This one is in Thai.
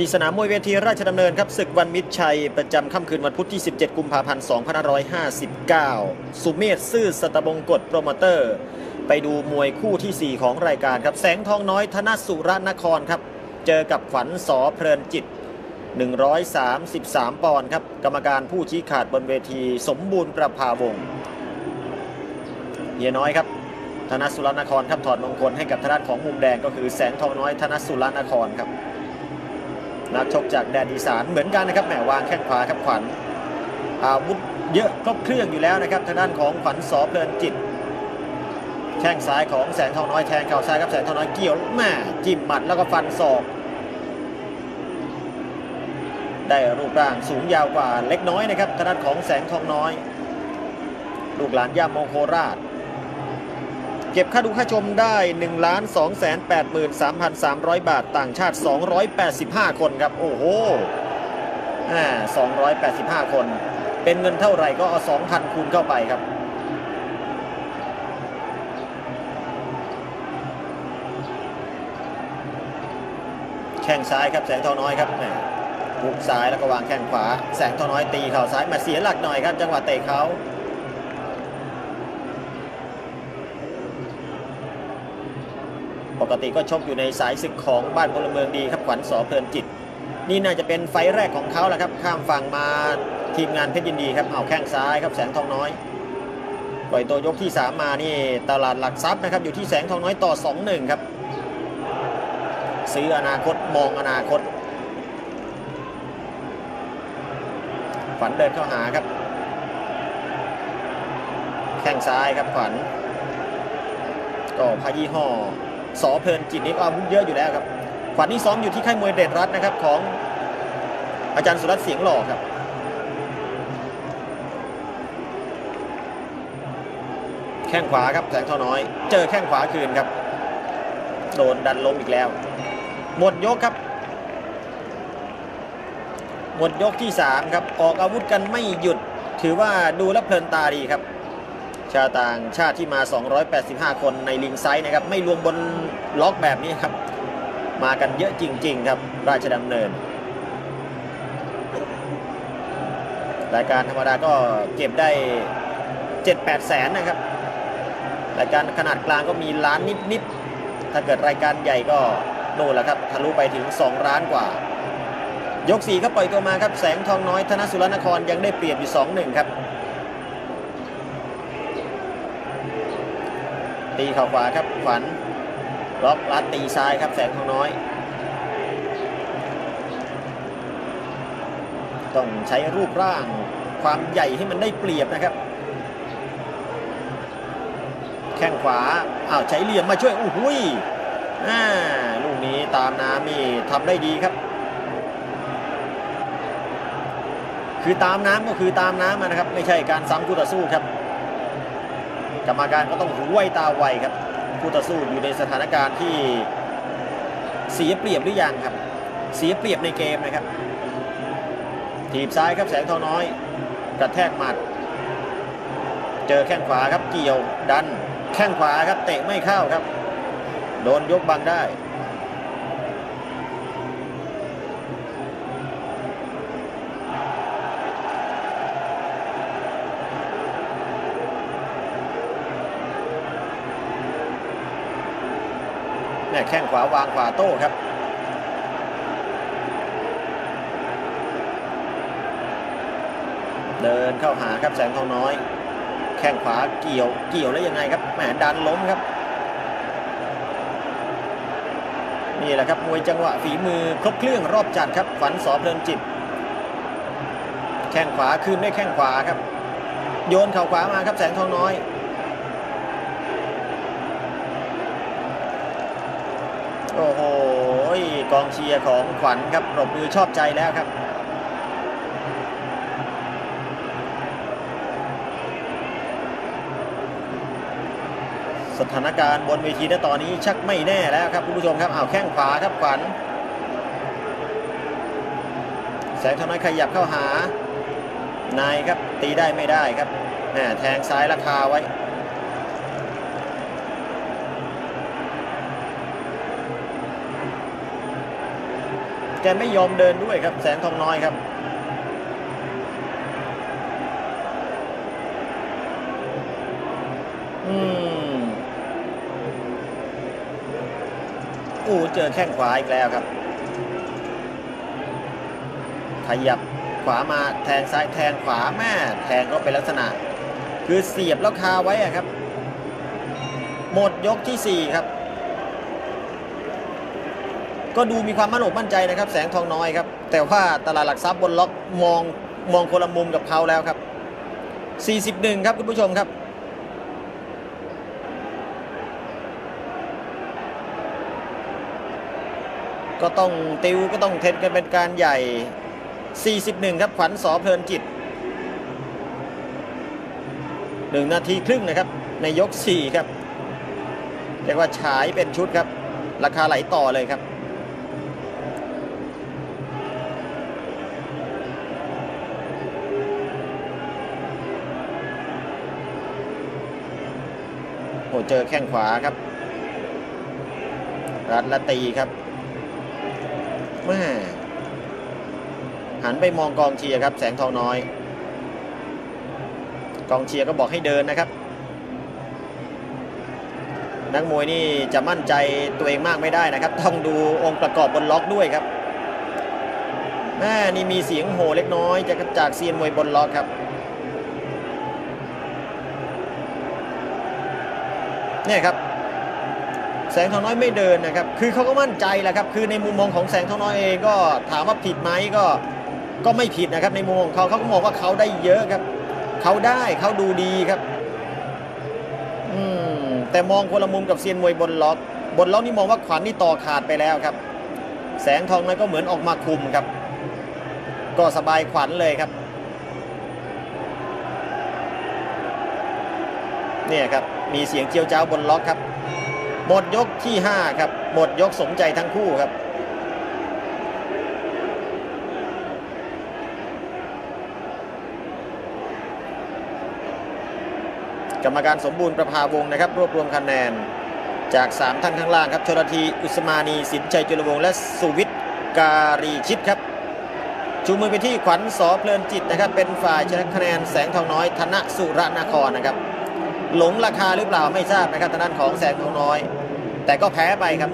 ที่สนามมวยเวทีราชดำเนินครับศึกวันมิตรชัย ประจำค่ำคืนวันพุธที่ 17 กุมภาพันธ์ 2559 สุเมธซื่อสตบงกฎโปรโมเตอร์ ไปดูมวยคู่ที่ 4 ของรายการครับ แสงทองน้อยธนสุรนครครับ เจอกับขวัญสอเพลินจิต 133 ปอนด์ครับ กรรมการผู้ชี้ขาดบนเวทีสมบูรณ์ประภาวงเฮียน้อยครับ ธนสุรนครครับถอดมงคลให้กับทางด้านของมุมแดงก็คือแสงทองน้อยธนสุรนครครับ นักชกจากแดนอีสานเหมือนกันนะครับแหมวางแข้งขวาครับขวัญอาวุธเยอะครบเครื่องอยู่แล้วนะครับทางด้านของขวัญสอเพลินจิต แข้งซ้ายของแสงทองน้อยแทงเข่าซ้ายครับแสงทองน้อยเกี่ยวแม่จิ้มหมัดแล้วก็ฟันศอก ได้รูปร่างสูงยาวกว่าเล็กน้อยนะครับทางด้านของแสงทองน้อย ลูกหลานย่าโมโคราช เก็บค่าดูค่าชมได้ 1 2 8 3 3 0 0 บาท ต่างชาติ 285 คนครับ โอ้โหอ่า285 คน เป็นเงินเท่าไหร่ก็เอา 2,000 คูณเข้าไปครับแข้งซ้ายครับแสงทองน้อยครับแหมหุกซ้ายแล้วก็วางแข้งขวา แสงทองน้อยตีเข่าซ้ายมาเสียหลักหน่อยครับ จังหวะเตะเขา ปกติก็ชกอยู่ในสายศึกของบ้านพลเมืองดีครับขวัญสอเพลินจิต นี่น่าจะเป็นไฟแรกของเขาแหละครับข้ามฝั่งมาทีมงานเพชรยินดีครับเอาแข้งซ้ายครับแสงทองน้อยปล่อยตัวยกที่ 3 มานี่ตลาดหลักทรัพย์นะครับอยู่ที่แสงทองน้อยต่อ 2-1 ครับ ซื้ออนาคตมองอนาคตฝันเดินเข้าหาครับ แข้งซ้ายครับขวัญก็พายี่ห้อ สอเพลินจิตนี่ก็อาวุธเยอะอยู่แล้วครับขวัญนี่ซ้อมอยู่ที่ค่ายมวยเด่นรัตน์นะครับของอาจารย์สุรัตน์เสียงหล่อครับแข้งขวาครับแสงเท่าน้อย เจอแข้งขวาคืนครับ โดนดันล้มอีกแล้ว หมดยกครับ หมดยกที่ 3 ครับ ออกอาวุธกันไม่หยุด ถือว่าดูแลเพลินตาดีครับ ชาวต่างชาติที่มา 285 คนในลิงไซส์นะครับ ไม่รวมบนล็อกแบบนี้ครับ มากันเยอะจริง ๆ ครับ ราชดำเนิน รายการธรรมดาก็เก็บได้ 7-8 แสนนะครับ รายการขนาดกลางก็มีล้านนิด ๆ ถ้าเกิดรายการใหญ่ก็โน่นแหละครับทะลุไปถึง 2 ล้านกว่า ยก4ครับปล่อยตัวมาครับ แสงทองน้อยธนสุรนครยังได้เปรียบอยู่ 2-1 ครับ ตีเข่าขวาครับขวัญล็อกลัดตีซ้ายครับแสงทองน้อย ต้องใช้รูปร่างความใหญ่ให้มันได้เปรียบนะครับ แข้งขวาอ้าวใช้เหลี่ยมมาช่วยอู้หุยอ่าลูกนี้ตามน้ำนี่ทำได้ดีครับ คือตามน้ำก็คือตามน้ำนะครับ ไม่ใช่การซ้ำคู่ต่อสู้ครับ กรรมการก็ต้องหูไวตาไวครับคู่ต่อสู้อยู่ในสถานการณ์ที่เสียเปรียบหรือยังครับ เสียเปรียบในเกมนะครับทีบซ้ายครับแสงทองน้อย กระแทกหมัด เจอแข้งขวาครับเกี่ยวดันแข้งขวาครับเตะไม่เข้าครับ โดนยกบังได้ แม่แข้งขวาวางขวาโต้ครับเดินเข้าหาครับแสงทองน้อย แข้งขวาเกี่ยวเกี่ยวแล้วยังไงครับแหมดันล้มครับ นี่แหละครับมวยจังหวะฝีมือครบเครื่องรอบจัดครับฝันสอเพลินจิต แข้งขวาคืนได้แข้งขวาครับ โยนเข่าขวามาครับแสงทองน้อย โอ้โหกองเชียร์ของขวัญครับปรบมือชอบใจแล้วครับสถานการณ์บนเวทีณตอนนี้ชักไม่แน่แล้วครับคุณผู้ชมครับอ้าวแข้งขวาครับขวัญแสงทำน้อยขยับเข้าหานายครับตีได้ไม่ได้ครับแหมแทงซ้ายราคาไว้ แกไม่ยอมเดินด้วยครับแสงทองน้อยครับอืมโอ้เจอแข้งขวาอีกแล้วครับ ขยับขวามาแทงซ้ายแทงขวาแม่แทงก็เป็นลักษณะ คือเสียบแล้วคาไว้อะครับ หมดยกที่ 4 ครับ ก็ดูมีความมั่นอกมั่นใจนะครับ แสงทองน้อยครับ แต่ว่าตลาดหลักทรัพย์บนล็อกมองมองคนละมุมกับเขาแล้วครับ 41 ครับคุณผู้ชมครับก็ต้องติวก็ต้องเทนกันเป็นการใหญ่ 41 ครับ ขวัญสอเพลินจิต 1 นาทีครึ่งนะครับ ในยก 4 ครับเรียกว่าฉายเป็นชุดครับ ราคาไหลต่อเลยครับ โอ้เจอแข้งขวาครับ รัดละตีครับแม่หันไปมองกองเชียร์ครับ แสงทองน้อย กองเชียร์ก็บอกให้เดินนะครับ นักมวยนี่จะมั่นใจตัวเองมากไม่ได้นะครับ ต้องดูองค์ประกอบบนล็อกด้วยครับแม่นี่มีเสียงโห่เล็กน้อยจากจากเซียนมวยบนล็อกครับ เนี่ยครับแสงทองน้อยไม่เดินนะครับ คือเขาก็มั่นใจแหละครับ คือในมุมมองของแสงทองน้อยเองก็ถามว่าผิดไหมก็ก็ไม่ผิดนะครับ ในมุมของเขาเขาก็มองว่าเขาได้เยอะครับ เขาได้เขาดูดีครับ อืมแต่มองคนละมุมกับเซียนมวยบนล็อก บนล็อกนี่มองว่าขวัญนี่ต่อขาดไปแล้วครับ แสงทองน้อยก็เหมือนออกมาคุมครับ ก็สบายขวัญเลยครับ เนี่ยครับมีเสียงเจียวจ้าวบนล็อกครับ หมดยกที่5ครับหมดยกสมใจทั้งคู่ครับกรรมการสมบูรณ์ประภาวงศ์นะครับ รวบรวมคะแนนจาก 3 ท่านข้างล่างครับชลทีอุสมานีสินชัยจุลวงศ์และสุวิทย์การีชิตครับ ชูมือไปที่ขวัญสอเพลินจิตนะครับ เป็นฝ่ายชนะคะแนนแสงทองน้อยธนสุรนครนะครับ หลงราคาหรือเปล่าไม่ทราบนะครับทางด้านของแสนทองน้อย แต่ก็แพ้ไปครับ